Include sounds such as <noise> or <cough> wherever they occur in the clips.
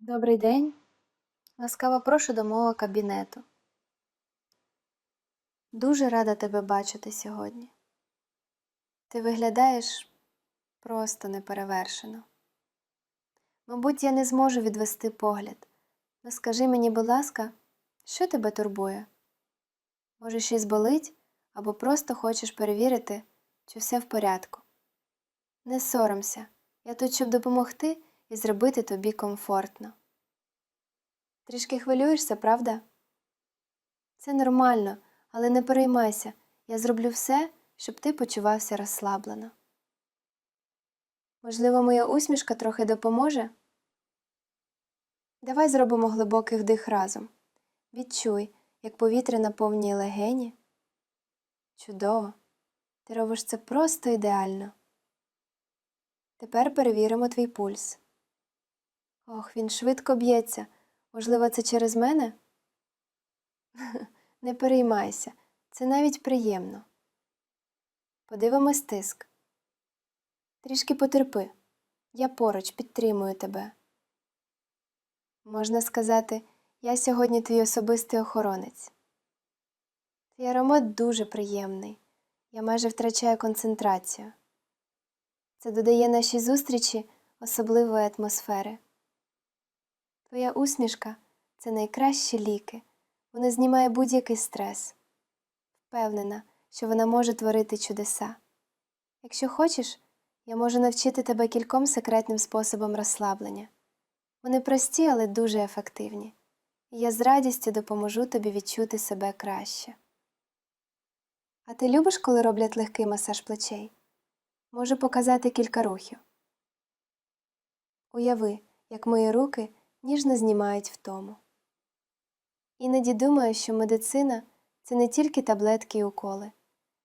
Добрий день. Ласкаво прошу до мого кабінету. Дуже рада тебе бачити сьогодні. Ти виглядаєш просто неперевершено. Мабуть, я не зможу відвести погляд. Но скажи мені, будь ласка, що тебе турбує? Може, щось болить або просто хочеш перевірити, чи все в порядку. Не соромся, я тут, щоб допомогти і зробити тобі комфортно. Трішки хвилюєшся, правда? Це нормально, але не переймайся, я зроблю все, щоб ти почувався розслаблено. Можливо, моя усмішка трохи допоможе? Давай зробимо глибокий вдих разом. Відчуй, як повітря наповнює легені. Чудово! Ти робиш це просто ідеально. Тепер перевіримо твій пульс. Ох, він швидко б'ється. Можливо, це через мене? <laughs> Не переймайся, це навіть приємно. Подивимось тиск. Трішки потерпи. Я поруч підтримую тебе. Можна сказати, я сьогодні твій особистий охоронець. Твій аромат дуже приємний. Я майже втрачаю концентрацію. Це додає нашій зустрічі особливої атмосфери. Твоя усмішка це найкращі ліки. Вона знімає будь-який стрес. Впевнена, що вона може творити чудеса. Якщо хочеш, я можу навчити тебе кільком секретним способам розслаблення. Вони прості, але дуже ефективні. І я з радістю допоможу тобі відчути себе краще. А ти любиш, коли роблять легкий масаж плечей? Можу показати кілька рухів. Уяви, як мої руки ніжно знімають втому. Іноді думаю, що медицина це не тільки таблетки і уколи,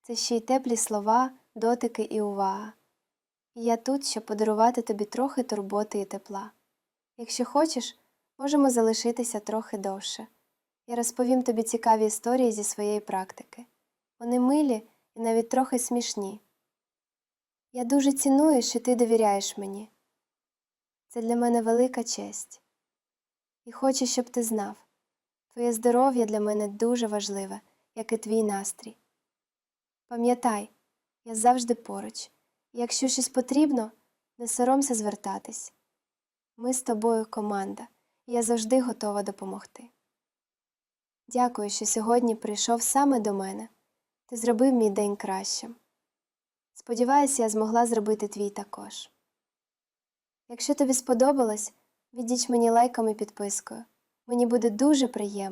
це ще й теплі слова, дотики і увага. І я тут, щоб подарувати тобі трохи турботи і тепла. Якщо хочеш, можемо залишитися трохи довше. Я розповім тобі цікаві історії зі своєї практики. Вони милі і навіть трохи смішні. Я дуже ціную, що ти довіряєш мені. Це для мене велика честь. І хочу, щоб ти знав, твоє здоров'я для мене дуже важливе, як і твій настрій. Пам'ятай, я завжди поруч, і якщо щось потрібно, не соромся звертатись. Ми з тобою команда, і я завжди готова допомогти. Дякую, що сьогодні прийшов саме до мене. Ти зробив мій день кращим. Сподіваюся, я змогла зробити твій також. Якщо тобі сподобалось, віддіч мені лайком і підпискою. Мені буде дуже приємно.